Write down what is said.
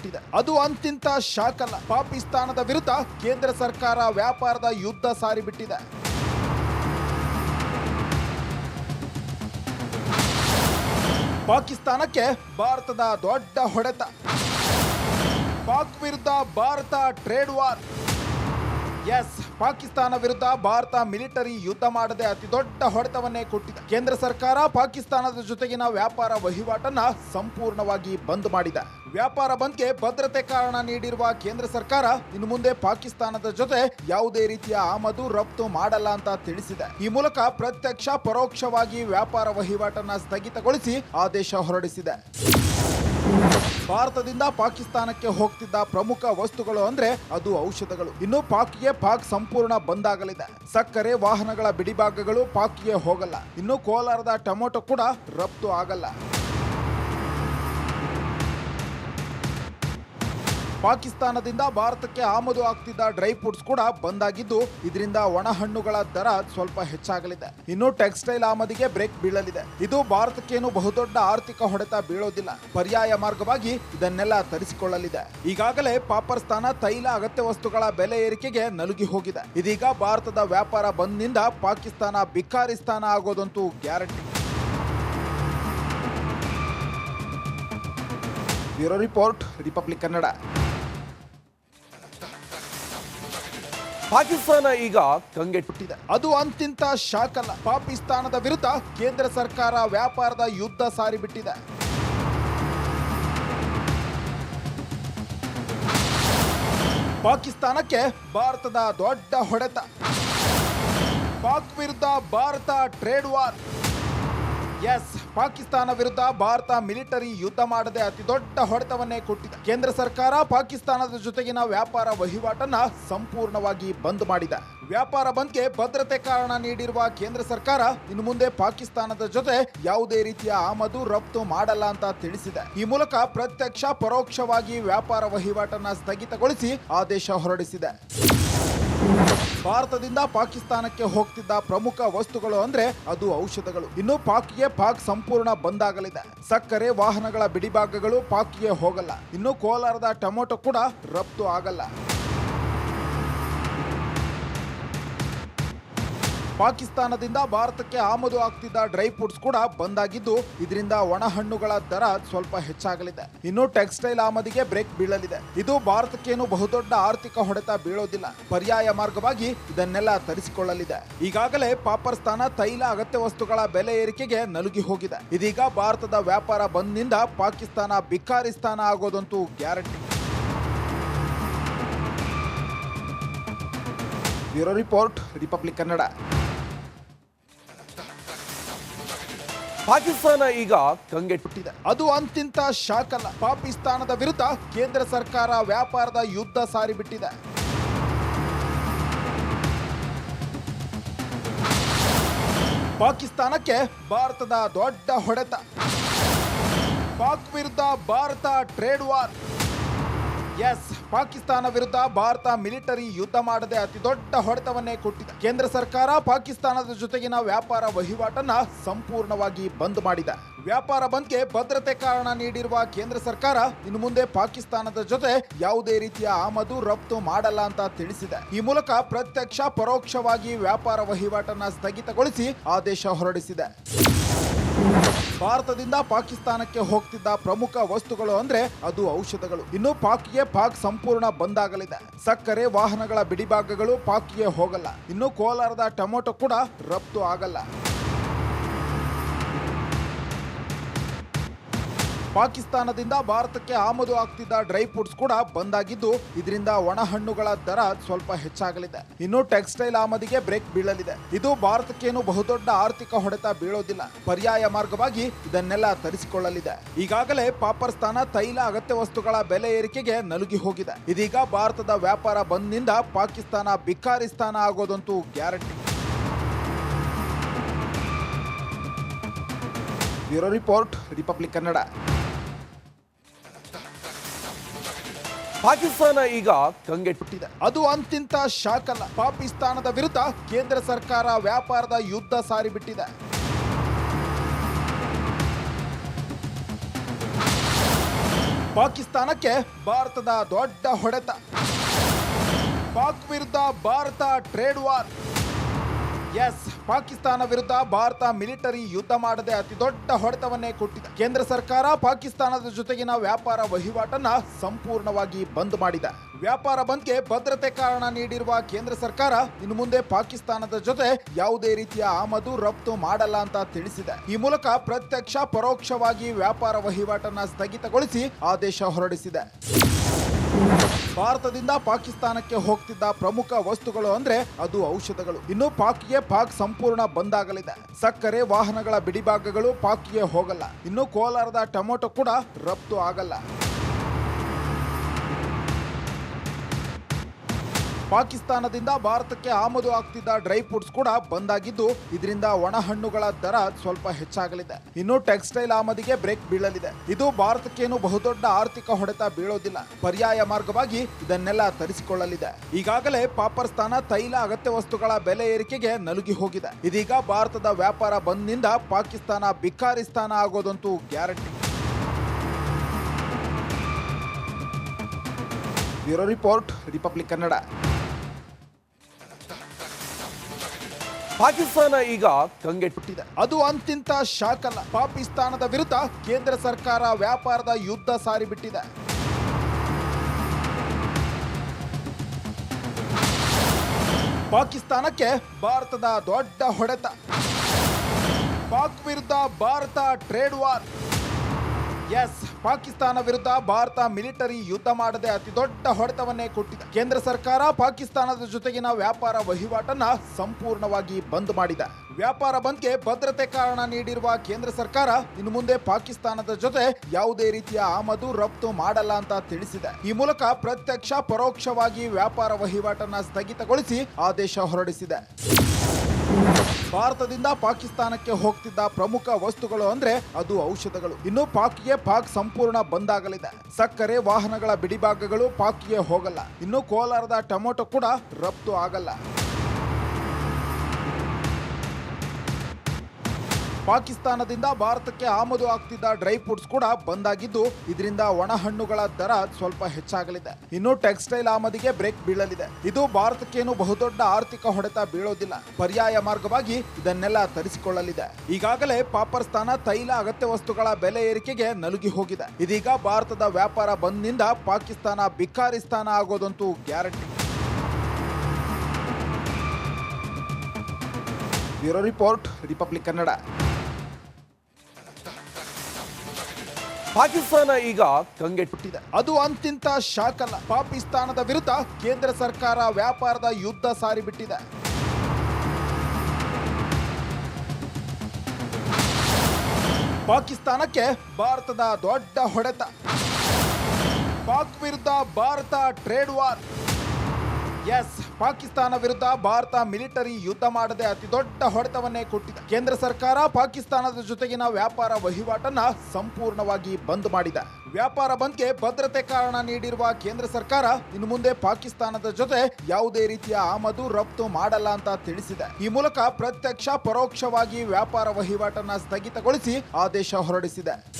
ಕೊಟ್ಟಿದೆ. ಅದು ಅಂತಿಂತ ಶಾಕಲ್ಲ ಪಾಕಿಸ್ತಾನದ ವಿರುದ್ಧ ಕೇಂದ್ರ ಸರ್ಕಾರ ವ್ಯಾಪಾರದ ಯುದ್ಧ ಸಾರಿಬಿಟ್ಟಿದೆ. ಪಾಕಿಸ್ತಾನಕ್ಕೆ ಭಾರತದ ದೊಡ್ಡ ಹೊಡೆತ. ಪಾಕ್ ವಿರುದ್ಧ Bharat trade war. Yes Pakistan ವಿರುದ್ಧ ಭಾರತ ಮಿಲಿಟರಿ ಯುದ್ಧ ಮಾಡದೆ ಅತಿ ದೊಡ್ಡ ಹೊಡೆತವನ್ನೇ ಕೊಟ್ಟಿದೆ. ಕೇಂದ್ರ ಸರ್ಕಾರ ಪಾಕಿಸ್ತಾನದ ಜೊತೆಗಿನ ವ್ಯಾಪಾರ ವಹಿವಾಟನ್ನ ಸಂಪೂರ್ಣವಾಗಿ ಬಂದ್ ಮಾಡಿದೆ. ವ್ಯಾಪಾರ ಬಂದ್ಗೆ ಭದ್ರತೆ ಕಾರಣ ನೀಡಿರುವ ಕೇಂದ್ರ ಸರ್ಕಾರ ಇನ್ನು ಮುಂದೆ ಪಾಕಿಸ್ತಾನದ ಜೊತೆ ಯಾವುದೇ ರೀತಿಯ ಆಮದು ರಫ್ತು ಮಾಡಲ್ಲ ಅಂತ ತಿಳಿಸಿದೆ. ಈ ಮೂಲಕ ಪ್ರತ್ಯಕ್ಷ ಪರೋಕ್ಷವಾಗಿ ವ್ಯಾಪಾರ ವಹಿವಾಟನ್ನ ಸ್ಥಗಿತಗೊಳಿಸಿ ಆದೇಶ ಹೊರಡಿಸಿದೆ. ಭಾರತದಿಂದ ಪಾಕಿಸ್ತಾನಕ್ಕೆ ಹೋಗ್ತಿದ್ದ ಪ್ರಮುಖ ವಸ್ತುಗಳು ಅಂದ್ರೆ ಅದು ಔಷಧಗಳು. ಇನ್ನು ಪಾಕ್ಗೆ ಪಾಕ್ ಸಂಪೂರ್ಣ ಬಂದ್ ಆಗಲಿದೆ ಸಕ್ಕರೆ, ವಾಹನಗಳ ಬಿಡಿಭಾಗಗಳು ಪಾಕ್ಗೆ ಹೋಗಲ್ಲ. ಇನ್ನು ಕೋಲಾರದ ಟೊಮೊಟೊ ಕೂಡ ರಫ್ತು ಆಗಲ್ಲ. ಪಾಕಿಸ್ತಾನದಿಂದ ಭಾರತಕ್ಕೆ ಆಮದು ಆಗ್ತಿದ್ದ ಡ್ರೈ ಫ್ರೂಟ್ಸ್ ಕೂಡ ಬಂದಾಗಿದ್ದು, ಇದರಿಂದ ಒಣಹಣ್ಣುಗಳ ದರ ಸ್ವಲ್ಪ ಹೆಚ್ಚಾಗಲಿದೆ. ಇನ್ನು ಟೆಕ್ಸ್ಟೈಲ್ ಆಮದಿಗೆ ಬ್ರೇಕ್ ಬೀಳಲಿದೆ. ಇದು ಭಾರತಕ್ಕೇನು ಬಹುದೊಡ್ಡ ಆರ್ಥಿಕ ಹೊಡೆತ ಬೀಳೋದಿಲ್ಲ. ಪರ್ಯಾಯ ಮಾರ್ಗವಾಗಿ ಇದನ್ನೆಲ್ಲ ತರಿಸಿಕೊಳ್ಳಲಿದೆ. ಈಗಾಗಲೇ ಪಾಪರ್ಸ್ತಾನ ತೈಲ ಅಗತ್ಯ ವಸ್ತುಗಳ ಬೆಲೆ ಏರಿಕೆಗೆ ನಲುಗಿ ಹೋಗಿದೆ. ಇದೀಗ ಭಾರತದ ವ್ಯಾಪಾರ ಬಂದ್ನಿಂದ ಪಾಕಿಸ್ತಾನ ಬಿಕ್ಕಾರಿಸ್ತಾನ ಆಗೋದಂತೂ guarantee. Bureau report, Republic Kannada. Pakistan ಈಗ ಕಂಗೆಟ್ಟು ಹುಟ್ಟಿದೆ. ಅದು ಅಂತಿಂತ ಶಾಕಲ್ಲ. ಪಾಕಿಸ್ತಾನದ ವಿರುದ್ಧ ಕೇಂದ್ರ ಸರ್ಕಾರ ವ್ಯಾಪಾರದ ಯುದ್ಧ ಸಾರಿಬಿಟ್ಟಿದೆ ಪಾಕಿಸ್ತಾನಕ್ಕೆ ಭಾರತದ ದೊಡ್ಡ ಹೊಡೆತ. ಪಾಕ್ ವಿರುದ್ಧ Bharat trade war. Yes Pakistan ವಿರುದ್ಧ ಭಾರತ ಮಿಲಿಟರಿ ಯುದ್ಧ ಮಾಡದೆ ಅತಿ ದೊಡ್ಡ ಹೊಡೆತವನ್ನೇ ಕೊಟ್ಟಿದೆ. ಕೇಂದ್ರ ಸರ್ಕಾರ ಪಾಕಿಸ್ತಾನದ ಜೊತೆಗಿನ ವ್ಯಾಪಾರ ವಹಿವಾಟನ್ನ ಸಂಪೂರ್ಣವಾಗಿ ಬಂದ್ ಮಾಡಿದೆ. ವ್ಯಾಪಾರ ಬಂದ್ಗೆ ಭದ್ರತೆ ಕಾರಣ ನೀಡಿರುವ ಕೇಂದ್ರ ಸರ್ಕಾರ ಇನ್ನು ಮುಂದೆ ಪಾಕಿಸ್ತಾನದ ಜೊತೆ ಯಾವುದೇ ರೀತಿಯ ಆಮದು ರಫ್ತು ಮಾಡಲ್ಲ ಅಂತ ತಿಳಿಸಿದೆ. ಈ ಮೂಲಕ ಪ್ರತ್ಯಕ್ಷ ಪರೋಕ್ಷವಾಗಿ ವ್ಯಾಪಾರ ವಹಿವಾಟನ್ನ ಸ್ಥಗಿತಗೊಳಿಸಿ ಆದೇಶ ಹೊರಡಿಸಿದೆ. ಭಾರತದಿಂದ ಪಾಕಿಸ್ತಾನಕ್ಕೆ ಹೋಗ್ತಿದ್ದ ಪ್ರಮುಖ ವಸ್ತುಗಳು ಅಂದ್ರೆ ಅದು ಔಷಧಗಳು. ಇನ್ನು ಪಾಕ್ಗೆ ಪಾಕ್ ಸಂಪೂರ್ಣ ಬಂದ್ ಆಗಲಿದೆ ಸಕ್ಕರೆ, ವಾಹನಗಳ ಬಿಡಿಭಾಗಗಳು ಪಾಕ್ಗೆ ಹೋಗಲ್ಲ. ಇನ್ನು ಕೋಲಾರದ ಟೊಮೊಟೊ ಕೂಡ ರಫ್ತು ಆಗಲ್ಲ. ಪಾಕಿಸ್ತಾನದಿಂದ ಭಾರತಕ್ಕೆ ಆಮದು ಆಗ್ತಿದ್ದ ಡ್ರೈ ಫ್ರೂಟ್ಸ್ ಕೂಡ ಬಂದಾಗಿದ್ದು, ಇದರಿಂದ ಒಣಹಣ್ಣುಗಳ ದರ ಸ್ವಲ್ಪ ಹೆಚ್ಚಾಗಲಿದೆ. ಇನ್ನು ಟೆಕ್ಸ್ಟೈಲ್ ಆಮದಿಗೆ ಬ್ರೇಕ್ ಬೀಳಲಿದೆ. ಇದು ಭಾರತಕ್ಕೇನು ಬಹುದೊಡ್ಡ ಆರ್ಥಿಕ ಹೊಡೆತ ಬೀಳೋದಿಲ್ಲ. ಪರ್ಯಾಯ ಮಾರ್ಗವಾಗಿ ಇದನ್ನೆಲ್ಲ ತರಿಸಿಕೊಳ್ಳಲಿದೆ. ಈಗಾಗಲೇ ಪಾಪರ್ಸ್ತಾನ ತೈಲ ಅಗತ್ಯ ವಸ್ತುಗಳ ಬೆಲೆ ಏರಿಕೆಗೆ ನಲುಗಿ ಹೋಗಿದೆ. ಇದೀಗ ಭಾರತದ ವ್ಯಾಪಾರ ಬಂದ್ನಿಂದ ಪಾಕಿಸ್ತಾನ ಬಿಕ್ಕಾರಿಸ್ತಾನ ಆಗೋದಂತೂ guarantee. Bureau report, Republic Kannada. Pakistan ಈಗ ಕಂಗೆಟ್ಟಿದೆ ಅದು ಅಂತಿಂತ ಶಾಕ್ ಅಲ್ಲ. ಪಾಕಿಸ್ತಾನದ ವಿರುದ್ಧ ಕೇಂದ್ರ ಸರ್ಕಾರ ವ್ಯಾಪಾರದ ಯುದ್ಧ ಸಾರಿಬಿಟ್ಟಿದೆ. ಪಾಕಿಸ್ತಾನಕ್ಕೆ ಭಾರತದ ದೊಡ್ಡ ಹೊಡೆತ. ಪಾಕ್ ವಿರುದ್ಧ Bharat trade war. Yes Pakistan ವಿರುದ್ಧ ಭಾರತ ಮಿಲಿಟರಿ ಯುದ್ಧ ಮಾಡದೆ ಅತಿ ದೊಡ್ಡ ಹೊಡೆತವನ್ನೇ ಕೊಟ್ಟಿದೆ. ಕೇಂದ್ರ ಸರ್ಕಾರ ಪಾಕಿಸ್ತಾನದ ಜೊತೆಗಿನ ವ್ಯಾಪಾರ ವಹಿವಾಟನ್ನ ಸಂಪೂರ್ಣವಾಗಿ ಬಂದ್ ಮಾಡಿದೆ. ವ್ಯಾಪಾರ ಬಂದ್ಗೆ ಭದ್ರತೆ ಕಾರಣ ನೀಡಿರುವ ಕೇಂದ್ರ ಸರ್ಕಾರ ಇನ್ನು ಮುಂದೆ ಪಾಕಿಸ್ತಾನದ ಜೊತೆ ಯಾವುದೇ ರೀತಿಯ ಆಮದು, ರಫ್ತು ಮಾಡಲ್ಲ ಅಂತ ತಿಳಿಸಿದೆ. ಈ ಮೂಲಕ ಪ್ರತ್ಯಕ್ಷ ಪರೋಕ್ಷವಾಗಿ ವ್ಯಾಪಾರ ವಹಿವಾಟನ್ನ ಸ್ಥಗಿತಗೊಳಿಸಿ ಆದೇಶ ಹೊರಡಿಸಿದೆ. ಭಾರತದಿಂದ ಪಾಕಿಸ್ತಾನಕ್ಕೆ ಹೋಗ್ತಿದ್ದ ಪ್ರಮುಖ ವಸ್ತುಗಳು ಅಂದ್ರೆ ಅದು ಔಷಧಗಳು. ಇನ್ನು ಪಾಕ್ಗೆ ಪಾಕ್ ಸಂಪೂರ್ಣ ಬಂದಾಗಲಿದೆ. ಸಕ್ಕರೆ, ವಾಹನಗಳ ಬಿಡಿಭಾಗಗಳು ಪಾಕ್ಗೆ ಹೋಗಲ್ಲ. ಇನ್ನು ಕೋಲಾರದ ಟೊಮೊಟೊ ಕೂಡ ರಫ್ತು ಆಗಲ್ಲ. ಪಾಕಿಸ್ತಾನದಿಂದ ಭಾರತಕ್ಕೆ ಆಮದು ಆಗ್ತಿದ್ದ ಡ್ರೈ ಫ್ರೂಟ್ಸ್ ಕೂಡ ಬಂದ್ ಆಗಿದ್ದು ಇದರಿಂದ ಒಣಹಣ್ಣುಗಳ ದರ ಸ್ವಲ್ಪ ಹೆಚ್ಚಾಗಲಿದೆ. ಇನ್ನು ಟೆಕ್ಸ್ಟೈಲ್ ಆಮದಿಗೆ ಬ್ರೇಕ್ ಬೀಳಲಿದೆ. ಇದು ಭಾರತಕ್ಕೇನು ಬಹುದೊಡ್ಡ ಆರ್ಥಿಕ ಹೊಡೆತ ಬೀಳೋದಿಲ್ಲ. ಪರ್ಯಾಯ ಮಾರ್ಗವಾಗಿ ಇದನ್ನೆಲ್ಲ ತರಿಸಿಕೊಳ್ಳಲಿದೆ. ಈಗಾಗಲೇ ಪಾಪರ್ಸ್ತಾನ ತೈಲ ಅಗತ್ಯ ವಸ್ತುಗಳ ಬೆಲೆ ಏರಿಕೆಗೆ ನಲುಗಿ ಹೋಗಿದೆ. ಇದೀಗ ಭಾರತದ ವ್ಯಾಪಾರ ಬಂದ್ನಿಂದ ಪಾಕಿಸ್ತಾನ ಬಿಕ್ಕಾರಿಸ್ತಾನ ಆಗೋದಂತೂ guarantee. Bureau report, Republic Kannada. Pakistan ಈಗ ಕಂಗೆಟ್ಟಿದೆ ಅದು ಅಂತಿಂತ ಶಾಕ್ ಪಾಕಿಸ್ತಾನದ ವಿರುದ್ಧ ಕೇಂದ್ರ ಸರ್ಕಾರ ವ್ಯಾಪಾರದ ಯುದ್ಧ ಸಾರಿ ಬಿಟ್ಟಿದೆ. ಪಾಕಿಸ್ತಾನಕ್ಕೆ ಭಾರತದ ದೊಡ್ಡ ಹೊಡೆತ. ಪಾಕ್ ವಿರುದ್ಧ Bharat trade war. Yes Pakistan ವಿರುದ್ಧ ಭಾರತ ಮಿಲಿಟರಿ ಯುದ್ಧ ಮಾಡದೆ ಅತಿ ದೊಡ್ಡ ಹೊಡೆತವನ್ನೇ ಕೊಟ್ಟಿದೆ. ಕೇಂದ್ರ ಸರ್ಕಾರ ಪಾಕಿಸ್ತಾನದ ಜೊತೆಗಿನ ವ್ಯಾಪಾರ ವಹಿವಾಟನ್ನ ಸಂಪೂರ್ಣವಾಗಿ ಬಂದ್ ಮಾಡಿದೆ. ವ್ಯಾಪಾರ ಬಂದ್ಗೆ ಭದ್ರತೆ ಕಾರಣ ನೀಡಿರುವ ಕೇಂದ್ರ ಸರ್ಕಾರ ಇನ್ನು ಮುಂದೆ ಪಾಕಿಸ್ತಾನದ ಜೊತೆ ಯಾವುದೇ ರೀತಿಯ ಆಮದು ರಫ್ತು ಮಾಡಲ್ಲ ಅಂತ ತಿಳಿಸಿದೆ. ಈ ಮೂಲಕ ಪ್ರತ್ಯಕ್ಷ ಪರೋಕ್ಷವಾಗಿ ವ್ಯಾಪಾರ ವಹಿವಾಟನ್ನ ಸ್ಥಗಿತಗೊಳಿಸಿ ಆದೇಶ ಹೊರಡಿಸಿದೆ. ಭಾರತದಿಂದ ಪಾಕಿಸ್ತಾನಕ್ಕೆ ಹೋಗ್ತಿದ್ದ ಪ್ರಮುಖ ವಸ್ತುಗಳು ಅಂದ್ರೆ ಅದು ಔಷಧಗಳು. ಇನ್ನು ಪಾಕ್ಗೆ ಪಾಕ್ ಸಂಪೂರ್ಣ ಬಂದಾಗಲಿದೆ. ಸಕ್ಕರೆ, ವಾಹನಗಳ ಬಿಡಿಭಾಗಗಳು ಪಾಕ್ಗೆ ಹೋಗಲ್ಲ. ಇನ್ನು ಕೋಲಾರದ ಟೊಮೊಟೊ ಕೂಡ ರಫ್ತು ಆಗಲ್ಲ. ಪಾಕಿಸ್ತಾನದಿಂದ ಭಾರತಕ್ಕೆ ಆಮದು ಆಗ್ತಿದ್ದ ಡ್ರೈ ಫ್ರೂಟ್ಸ್ ಕೂಡ ಬಂದಾಗಿದ್ದು, ಇದರಿಂದ ಒಣಹಣ್ಣುಗಳ ದರ ಸ್ವಲ್ಪ ಹೆಚ್ಚಾಗಲಿದೆ. ಇನ್ನು ಟೆಕ್ಸ್ಟೈಲ್ ಆಮದಿಗೆ ಬ್ರೇಕ್ ಬೀಳಲಿದೆ. ಇದು ಭಾರತಕ್ಕೇನು ಬಹುದೊಡ್ಡ ಆರ್ಥಿಕ ಹೊಡೆತ ಬೀಳೋದಿಲ್ಲ. ಪರ್ಯಾಯ ಮಾರ್ಗವಾಗಿ ಇದನ್ನೆಲ್ಲ ತರಿಸಿಕೊಳ್ಳಲಿದೆ. ಈಗಾಗಲೇ ಪಾಪರ್ಸ್ತಾನ ತೈಲ ಅಗತ್ಯ ವಸ್ತುಗಳ ಬೆಲೆ ಏರಿಕೆಗೆ ನಲುಗಿ ಹೋಗಿದೆ. ಇದೀಗ ಭಾರತದ ವ್ಯಾಪಾರ ಬಂದ್ನಿಂದ ಪಾಕಿಸ್ತಾನ ಬಿಕಾರಿಸ್ತಾನ ಆಗೋದಂತೂ guarantee. Bureau report, Republic Kannada. Pakistan ಈಗ ಕಂಗೆಟ್ಟು ಹುಟ್ಟಿದೆ. ಅದು ಅಂತಿಂತ ಶಾಕ್ ಪಾಕಿಸ್ತಾನದ ವಿರುದ್ಧ ಕೇಂದ್ರ ಸರ್ಕಾರ ವ್ಯಾಪಾರದ ಯುದ್ಧ ಸಾರಿ ಬಿಟ್ಟಿದೆ. ಪಾಕಿಸ್ತಾನಕ್ಕೆ ಭಾರತದ ದೊಡ್ಡ ಹೊಡೆತ. ಪಾಕ್ ವಿರುದ್ಧ Bharat trade war. Yes Pakistan ವಿರುದ್ಧ ಭಾರತ ಮಿಲಿಟರಿ ಯುದ್ಧ ಮಾಡದೆ ಅತಿ ದೊಡ್ಡ ಹೊಡೆತವನ್ನೇ ಕೊಟ್ಟಿದೆ. ಕೇಂದ್ರ ಸರ್ಕಾರ ಪಾಕಿಸ್ತಾನದ ಜೊತೆಗಿನ ವ್ಯಾಪಾರ ವಹಿವಾಟನ್ನ ಸಂಪೂರ್ಣವಾಗಿ ಬಂದ್ ಮಾಡಿದೆ. ವ್ಯಾಪಾರ ಬಂದ್ಗೆ ಭದ್ರತೆ ಕಾರಣ ನೀಡಿರುವ ಕೇಂದ್ರ ಸರ್ಕಾರ ಇನ್ನು ಮುಂದೆ ಪಾಕಿಸ್ತಾನದ ಜೊತೆ ಯಾವುದೇ ರೀತಿಯ ಆಮದು ರಫ್ತು ಮಾಡಲ್ಲ ಅಂತ ತಿಳಿಸಿದೆ. ಈ ಮೂಲಕ ಪ್ರತ್ಯಕ್ಷ ಪರೋಕ್ಷವಾಗಿ ವ್ಯಾಪಾರ ವಹಿವಾಟನ್ನ ಸ್ಥಗಿತಗೊಳಿಸಿ ಆದೇಶ ಹೊರಡಿಸಿದೆ. ಭಾರತದಿಂದ ಪಾಕಿಸ್ತಾನಕ್ಕೆ ಹೋಗ್ತಿದ್ದ ಪ್ರಮುಖ ವಸ್ತುಗಳು ಅಂದ್ರೆ ಅದು ಔಷಧಗಳು. ಇನ್ನು ಪಾಕ್ಗೆ ಪಾಕ್ ಸಂಪೂರ್ಣ ಬಂದಾಗಲಿದೆ. ಸಕ್ಕರೆ, ವಾಹನಗಳ ಬಿಡಿಭಾಗಗಳು ಪಾಕ್ಗೆ ಹೋಗಲ್ಲ. ಇನ್ನು ಕೋಲಾರದ ಟೊಮೊಟೊ ಕೂಡ ರಫ್ತು ಆಗಲ್ಲ. ಪಾಕಿಸ್ತಾನದಿಂದ ಭಾರತಕ್ಕೆ ಆಮದು ಆಗ್ತಿದ್ದ ಡ್ರೈ ಫ್ರೂಟ್ಸ್ ಕೂಡ ಬಂದಾಗಿದ್ದು ಇದರಿಂದ ಒಣ ಹಣ್ಣುಗಳ ದರ ಸ್ವಲ್ಪ ಹೆಚ್ಚಾಗಲಿದೆ. ಇನ್ನು ಟೆಕ್ಸ್ಟೈಲ್ ಆಮದಿಗೆ ಬ್ರೇಕ್ ಬೀಳಲಿದೆ. ಇದು ಭಾರತಕ್ಕೇನು ಬಹುದೊಡ್ಡ ಆರ್ಥಿಕ ಹೊಡೆತ ಬೀಳೋದಿಲ್ಲ. ಪರ್ಯಾಯ ಮಾರ್ಗವಾಗಿ ಇದನ್ನೆಲ್ಲ ತರಿಸಿಕೊಳ್ಳಲಿದೆ. ಈಗಾಗಲೇ ಪಾಪರ್ಸ್ತಾನ ತೈಲ ಅಗತ್ಯ ವಸ್ತುಗಳ ಬೆಲೆ ಏರಿಕೆಗೆ ನಲುಗಿ ಹೋಗಿದೆ. ಇದೀಗ ಭಾರತದ ವ್ಯಾಪಾರ ಬಂದ್ನಿಂದ ಪಾಕಿಸ್ತಾನ ಬಿಕಾರಿಸ್ತಾನ ಆಗೋದಂತೂ guarantee. Bureau report, Republic Kannada. Pakistan ಈಗ ಕಂಗೆಟ್ಟಿದೆ ಅದು ಅಂತಿಂತ ಶಾಕ್ ಅಲ್ಲ. ಪಾಕಿಸ್ತಾನದ ವಿರುದ್ಧ ಕೇಂದ್ರ ಸರ್ಕಾರ ವ್ಯಾಪಾರದ ಯುದ್ಧ ಸಾರಿಬಿಟ್ಟಿದೆ. ಪಾಕಿಸ್ತಾನಕ್ಕೆ ಭಾರತದ ದೊಡ್ಡ ಹೊಡೆತ. ಪಾಕ್ ವಿರುದ್ಧ Bharat trade war. Yes, Pakistan ವಿರುದ್ಧ ಭಾರತ ಮಿಲಿಟರಿ ಯುದ್ಧ ಮಾಡದೆ ಅತಿ ದೊಡ್ಡ ಹೊಡೆತವನ್ನೇ ಕೊಟ್ಟಿದೆ. ಕೇಂದ್ರ ಸರ್ಕಾರ ಪಾಕಿಸ್ತಾನದ ಜೊತೆಗಿನ ವ್ಯಾಪಾರ ವಹಿವಾಟನ್ನ ಸಂಪೂರ್ಣವಾಗಿ ಬಂದ್ ಮಾಡಿದೆ. ವ್ಯಾಪಾರ ಬಂದ್ಗೆ ಭದ್ರತೆ ಕಾರಣ ನೀಡಿರುವ ಕೇಂದ್ರ ಸರ್ಕಾರ ಇನ್ನು ಮುಂದೆ ಪಾಕಿಸ್ತಾನದ ಜೊತೆ ಯಾವುದೇ ರೀತಿಯ ಆಮದು ರಫ್ತು ಮಾಡಲ್ಲ ಅಂತ ತಿಳಿಸಿದೆ. ಈ ಮೂಲಕ ಪ್ರತ್ಯಕ್ಷ ಪರೋಕ್ಷವಾಗಿ ವ್ಯಾಪಾರ ವಹಿವಾಟನ್ನ ಸ್ಥಗಿತಗೊಳಿಸಿ ಆದೇಶ ಹೊರಡಿಸಿದೆ.